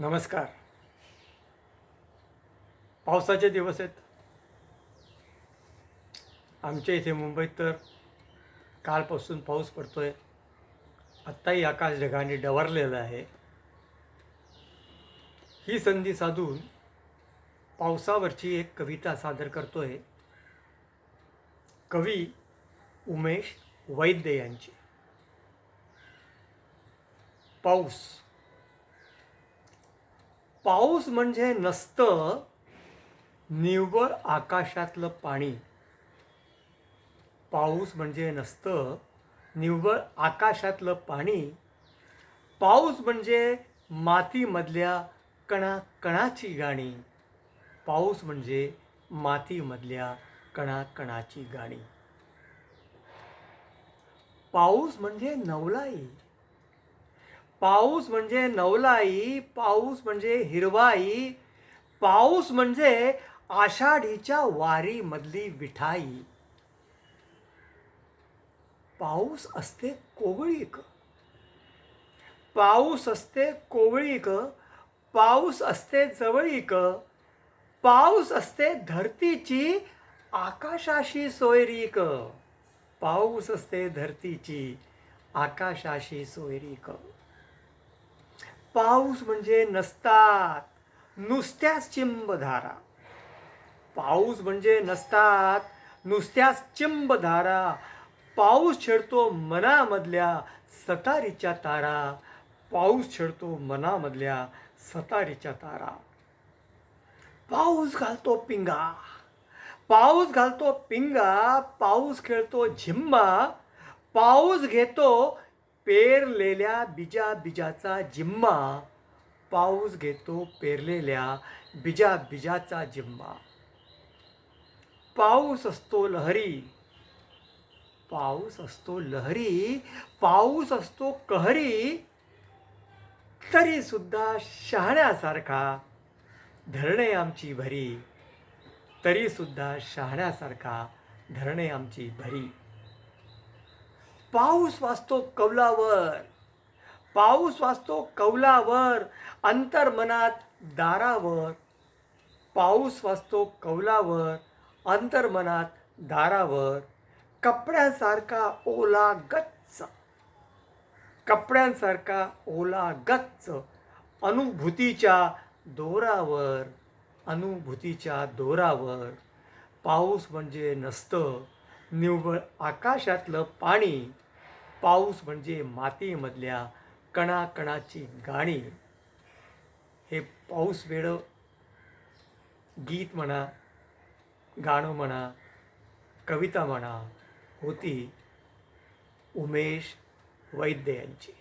नमस्कार. पावसाचे दिवस आहेत. आमच्या इथे मुंबईत तर कालपासून पाऊस पडतो आहे आत्ताही आकाश ढगाने डवरलेलं आहे. ही संधी साधून पावसावरची एक कविता सादर करतो आहे कवी उमेश वैद्य यांची. पाऊस पाऊस म्हणजे नसतं निव्वळ आकाशातलं पाणी. पाऊस म्हणजे नसतं निव्वळ आकाशातलं पाणी. पाऊस म्हणजे मातीमधल्या कणा कणाची गाणी. पाऊस म्हणजे मातीमधल्या कणा कणाची गाणी. पाऊस म्हणजे नवलाई. पाऊस म्हणजे नवलाई पाऊस म्हणजे हिरवाई पाऊस म्हणजे आषाढीच्या वारीमधली विठाई. पाऊस असते कोवळीक. पाऊस असते कोवळीक पाऊस असते जवळीक पाऊस असते धरतीची आकाशाशी सोयरीक. पाऊस असते धरतीची आकाशाशी सोयरीक. पाऊस म्हणजे नसतात. नुसत्याच चिंबधारा. पाऊस म्हणजे नसतात नुसत्याच चिंबधारा. पाऊस छेडतो मनामधल्या सतारीच्या तारा. पाऊस छेडतो मनामधल्या सतारीच्या तारा. पाऊस घालतो पिंगा. पाऊस घालतो पिंगा पाऊस खेळतो झिम्मा. पाऊस घेतो पेरलेल्या बिजा बिजाचा जिम्मा पाऊस घेतो पेरलेल्या बिजा बिजाचा जिम्मा. पाऊस असतो लहरी पाऊस असतो लहरी पाऊस असतो कहरी तरी सुद्धा शहाण्यासारखा धरणे आमची भरी तरी सुद्धा शहाण्यासारखा धरणे आमची भरी. पाऊस वाचतो कौलावर. पाऊस वाचतो कौलावर अंतर्मनात दारावर. पाऊस वाचतो कौलावर अंतर्मनात दारावर. कपड्यांसारखा ओला गच्च. कपड्यांसारखा ओला गच्च अनुभूतीच्या दोरावर अनुभूतीच्या दोरावर. पाऊस म्हणजे नसतं निव्वळ आकाशातलं पाणी. पाऊस म्हणजे मातीमधल्या कणाकणाची गाणी. हे पाऊस वेळं गीत म्हणा गाणं म्हणा कविता म्हणा होती उमेश वैद्य यांची.